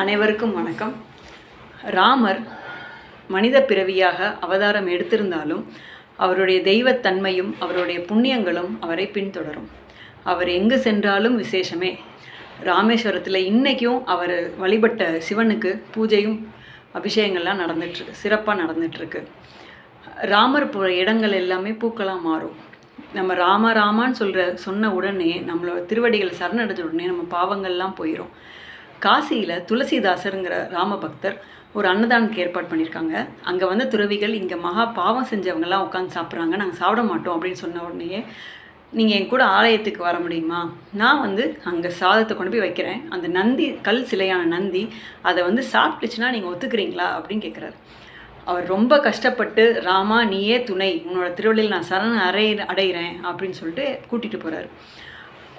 அனைவருக்கும் வணக்கம். ராமர் மனித பிறவியாக அவதாரம் எடுத்திருந்தாலும் அவருடைய தெய்வத்தன்மையும் அவருடைய புண்ணியங்களும் அவரை பின்தொடரும். அவர் எங்கு சென்றாலும் விசேஷமே. ராமேஸ்வரத்தில் இன்றைக்கும் அவர் வழிபட்ட சிவனுக்கு பூஜையும் அபிஷேகங்கள்லாம் நடந்துட்டுருக்கு சிறப்பாக நடந்துட்டுருக்கு. ராமர் போகிற இடங்கள் எல்லாமே பூக்களாக மாறும். நம்ம ராம ராமான்னு சொல்கிற சொன்ன உடனே நம்மளோட திருவடிகள் சரணடைஞ்ச உடனே நம்ம பாவங்கள்லாம் போயிடும் காசியில் துளசிதாசருங்கிற ராமபக்தர் ஒரு அன்னதானத்துக்கு ஏற்பாடு பண்ணியிருக்காங்க. அங்கே வந்த துறவிகள் இங்கே மகா பாவம் செஞ்சவங்கெல்லாம் உட்காந்து சாப்பிட்றாங்க. நாங்கள் சாப்பிட மாட்டோம் அப்படின்னு சொன்ன உடனேயே நீங்கள் என் கூட ஆலயத்துக்கு வர முடியுமா? நான் வந்து அங்கே சாதத்தை கொண்டு போய் வைக்கிறேன். அந்த நந்தி கல் சிலையான நந்தி அதை வந்து சாப்பிட்டுச்சுன்னா நீங்கள் ஒத்துக்கிறீங்களா? அப்படின்னு கேட்குறாரு அவர் ரொம்ப கஷ்டப்பட்டு ராமா நீயே துணை. உன்னோட திருவள்ளியில் நான் சரண அறை அடைகிறேன் அப்படின்னு சொல்லிட்டு கூட்டிகிட்டு போகிறாரு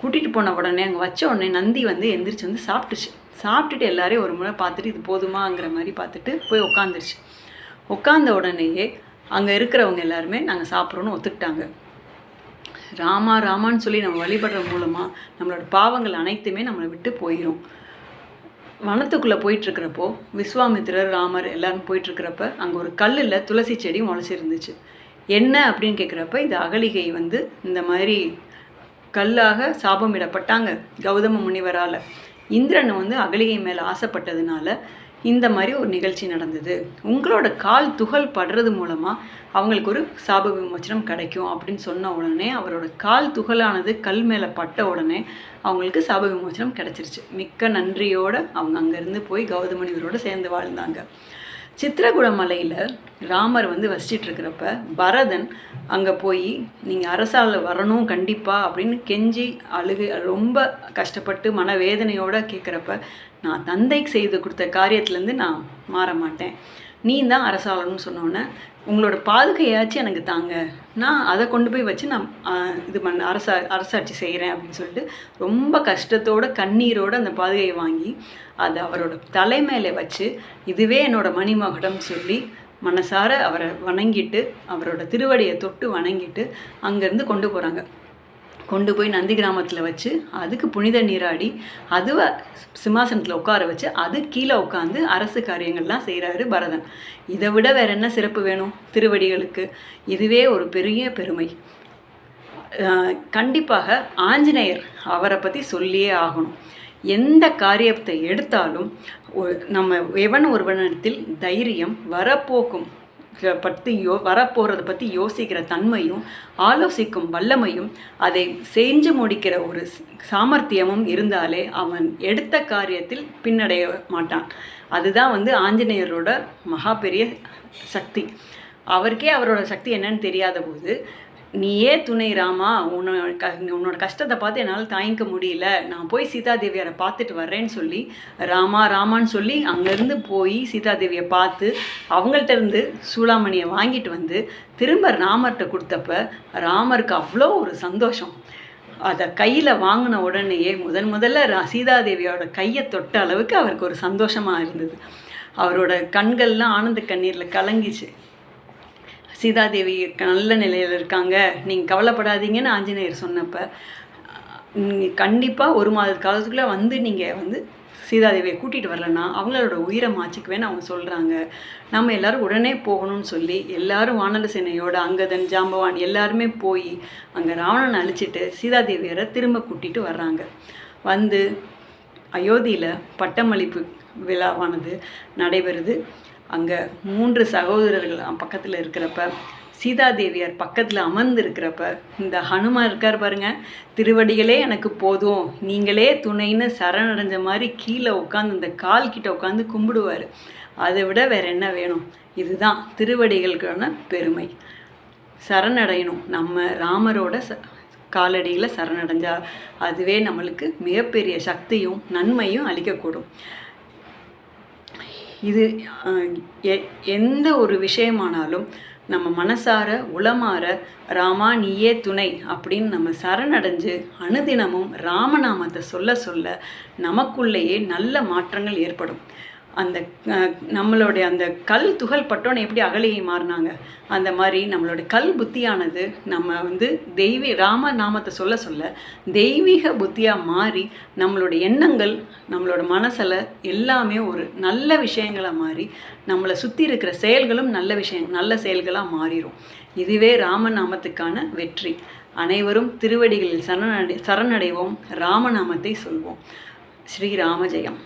கூட்டிகிட்டு போன உடனே அங்கே வச்ச உடனே நந்தி வந்து எந்திரிச்சு வந்து சாப்பிட்டுச்சு. சாப்பிட்டுட்டு எல்லாரையும் ஒரு முறை பார்த்துட்டு இது போதுமாங்கிற மாதிரி பார்த்துட்டு போய் உட்காந்துருச்சு உட்காந்த உடனேயே அங்கே இருக்கிறவங்க எல்லாருமே நாங்கள் சாப்பிட்றோன்னு ஒத்துக்கிட்டாங்க. ராமா ராமான்னு சொல்லி நம்ம வழிபடுற மூலமாக நம்மளோட பாவங்கள் அனைத்துமே நம்மளை விட்டு போயிடும் வனத்துக்குள்ளே போயிட்டுருக்கிறப்போ விஸ்வாமித்திரர் ராமர் எல்லாரும் போயிட்டுருக்கிறப்ப அங்கே ஒரு கல்லில் துளசி செடி முளைச்சிருந்துச்சு. என்ன அப்படின்னு கேட்குறப்ப இது அகலிகை வந்து இந்த மாதிரி கல்லாக சாபமிடப்பட்டாங்க கௌதம முனிவரால். இந்திரன் வந்து அகலிகை மேலே ஆசைப்பட்டதுனால இந்த மாதிரி ஒரு நிகழ்ச்சி நடந்தது. உங்களோட கால் துகள் படுறது மூலமாக அவங்களுக்கு ஒரு சாப விமோச்சனம் கிடைக்கும் அப்படின்னு சொன்ன உடனே அவரோட கால் துகளானது கல் மேலே பட்ட உடனே அவங்களுக்கு சாப விமோச்சனம் கிடைச்சிருச்சு. மிக்க நன்றியோடு அவங்க அங்கேருந்து போய் கௌதமனிவரோடு சேர்ந்து வாழ்ந்தாங்க. சித்திரகுட மலையில் ராமர் வந்து வசிச்சிட்டு இருக்கிறப்ப பரதன் அங்கே போய் நீங்கள் அரசால் வரணும் கண்டிப்பாக அப்படின்னு கெஞ்சி அழுகு ரொம்ப கஷ்டப்பட்டு மனவேதனையோடு கேட்குறப்ப நான் தந்தைக்கு செய்து கொடுத்த காரியத்துலேருந்து நான் மாற மாட்டேன். நீ தான் அரசாளன்னு சொன்னோன்னே உங்களோட பாதுகையாச்சும் எனக்கு தாங்க. நான் அதை கொண்டு போய் வச்சு நான் இது பண்ண அரசா அரசாட்சி செய்கிறேன் அப்படின்னு சொல்லிட்டு ரொம்ப கஷ்டத்தோட கண்ணீரோடு அந்த பாதுகையை வாங்கி அதை அவரோட தலைமையில் வச்சு இதுவே என்னோடய மணிமகுடம் சொல்லி மனசார அவரை வணங்கிட்டு அவரோட திருவடியை தொட்டு வணங்கிட்டு அங்கேருந்து கொண்டு போகிறாங்க கொண்டு போய் நந்தி கிராமத்தில் வச்சு அதுக்கு புனித நீராடி அதுவை சிம்மாசனத்தில் உட்கார வச்சு அது கீழே உட்காந்து அரசு காரியங்கள்லாம் செய்கிறாரு பரதன். இதை விட வேற என்ன சிறப்பு வேணும் திருவடிகளுக்கு? இதுவே ஒரு பெரிய பெருமை. கண்டிப்பாக ஆஞ்சநேயர் அவரை பற்றி சொல்லியே ஆகணும். எந்த காரியத்தை எடுத்தாலும் ஒ- நம்ம எவன் ஒருவனிடத்தில் தைரியம் வரப்போக்கும் பற்றி யோ வரப்போகிறத பற்றி யோசிக்கிற தன்மையும் ஆலோசிக்கும் வல்லமையும் அதை செஞ்சு முடிக்கிற ஒரு சாமர்த்தியமும் இருந்தாலே அவன் எடுத்த காரியத்தில் பின்னடைய மாட்டான். அதுதான் வந்து ஆஞ்சநேயரோட மகா பெரிய சக்தி. அவருக்கே அவரோட சக்தி என்னன்னு தெரியாத போது நீயே துணை ராமா உன்னோட க உன்னோட கஷ்டத்தை பார்த்து என்னால் தாங்கிக்க முடியல. நான் போய் சீதாதேவியாரை பார்த்துட்டு வர்றேன்னு சொல்லி ராமா ராமான்னு சொல்லி அங்கேருந்து போய் சீதாதேவியை பார்த்து அவங்கள்ட்ட இருந்து சூளாமணியை வாங்கிட்டு வந்து திரும்ப ராமர்கிட்ட கொடுத்தப்ப ராமருக்கு அவ்வளோ ஒரு சந்தோஷம். அதை கையில் வாங்கின உடனேயே முதன் முதல்ல ரா- சீதாதேவியோட கையை தொட்ட அளவுக்கு அவருக்கு ஒரு சந்தோஷமாக இருந்தது. அவரோட கண்கள்லாம் ஆனந்த கண்ணீரில் கலங்கிச்சு. சீதாதேவி நல்ல நிலையில் இருக்காங்க. நீங்கள் கவலைப்படாதீங்கன்னு ஆஞ்சநேயர் சொன்னப்போ நீங்கள் கண்டிப்பாக ஒரு மாத காலத்துக்குள்ளே வந்து நீங்கள் வந்து சீதாதேவியை கூட்டிகிட்டு வரலன்னா அவங்களோட உயிரை மாச்சிக்குவேன்னு அவங்க சொல்கிறாங்க நம்ம எல்லோரும் உடனே போகணும்னு சொல்லி எல்லாரும் வானர சேனையோட அங்கதன் ஜாம்பவான் எல்லாருமே போய் அங்கே ராவணனை அழிச்சிட்டு சீதாதேவியரை திரும்ப கூட்டிகிட்டு வர்றாங்க. வந்து அயோத்தியில் பட்டமளிப்பு விழாவானது நடைபெறுது. அங்கே மூன்று சகோதரர்கள் பக்கத்தில் இருக்கிறப்ப சீதாதேவியார் பக்கத்தில் அமர்ந்து இருக்கிறப்ப இந்த ஹனுமான் இருக்கார் பாருங்க திருவடிகளே எனக்கு போதும். நீங்களே துணைன்னு சரணடைஞ்ச மாதிரி கீழே உட்காந்து இந்த கால் கிட்ட உட்காந்து கும்பிடுவார். அதை விட வேற என்ன வேணும்? இதுதான் திருவடிகளுக்கான பெருமை. சரணடையணும். நம்ம ராமரோட ச காலடியில் சரணடைஞ்சா அதுவே நம்மளுக்கு மிகப்பெரிய சக்தியும் நன்மையும் அளிக்கக்கூடும். இது எந்த ஒரு விஷயமானாலும் நம்ம மனசார உளமாற ராமா நீயே துணை அப்படின்னு நம்ம சரணடைஞ்சு அனுதினமும் ராமநாமத்தை சொல்ல சொல்ல நமக்குள்ளேயே நல்ல மாற்றங்கள் ஏற்படும். அந்த நம்மளுடைய அந்த கல் துகள் பட்டோன்னு எப்படி அகலியை மாறினாங்க? அந்த மாதிரி நம்மளுடைய கல் புத்தியானது நம்ம வந்து தெய்வீ ராம நாமத்தை சொல்ல சொல்ல தெய்வீக புத்தியாக மாறி நம்மளோட எண்ணங்கள் நம்மளோட மனசில் எல்லாமே ஒரு நல்ல விஷயங்களாக மாறி நம்மளை சுற்றி இருக்கிற செயல்களும் நல்ல விஷயம் நல்ல செயல்களாக மாறிடும் இதுவே ராமநாமத்துக்கான வெற்றி. அனைவரும் திருவடிகளில் சரணடை சரணடைவோம் ராமநாமத்தை சொல்வோம். ஸ்ரீராம ஜெயம்.